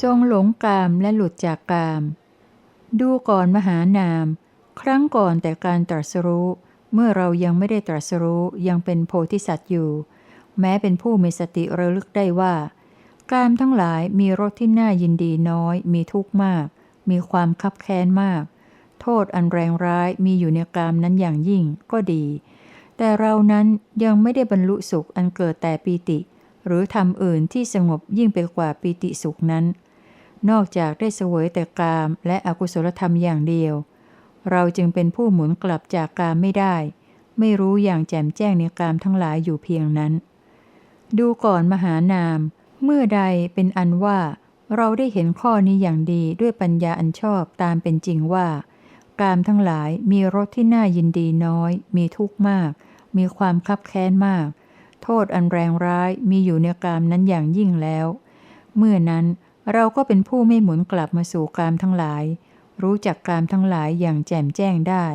ทรงหลงกามและหลุดจากกาม ดูก่อนมหานาม ครั้งก่อนแต่การตรัสรู้ เมื่อเรายังไม่ได้ตรัสรู้ยังเป็นโพธิสัตว์อยู่ แม้เป็นผู้มีสติระลึกได้ว่ากามทั้งหลายมีรสที่น่ายินดีน้อย มีทุกข์มาก มีความคับแค้นมาก โทษอันแรงร้ายมีอยู่ในกามนั้นอย่างยิ่งก็ดี แต่เรานั้นยังไม่ได้บรรลุสุขอันเกิดแต่ปีติ หรือทำอื่นที่สงบยิ่งไปกว่าปีติสุขนั้น นอกจากได้เสวยแต่กามและอกุศลธรรมอย่างเดียว เราจึงเป็นผู้หมุนกลับจากกามไม่ได้ ไม่รู้อย่างแจ่มแจ้งในกามทั้งหลายอยู่เพียงนั้น ดูก่อนมหานาม เมื่อใดเป็นอันว่า เราได้เห็นข้อนี้อย่างดีด้วยปัญญาอันชอบตามเป็นจริงว่า กามทั้งหลายมีรสที่น่ายินดีน้อย มีทุกข์มาก มีความคับแค้นมาก โทษอันแรงร้ายมีอยู่ในกามนั้นอย่างยิ่งแล้ว เมื่อนั้นเราก็เป็นผู้ไม่หมุนกลับมาสู่กามทั้งหลาย รู้จักกามทั้งหลายอย่างแจ่มแจ้งได้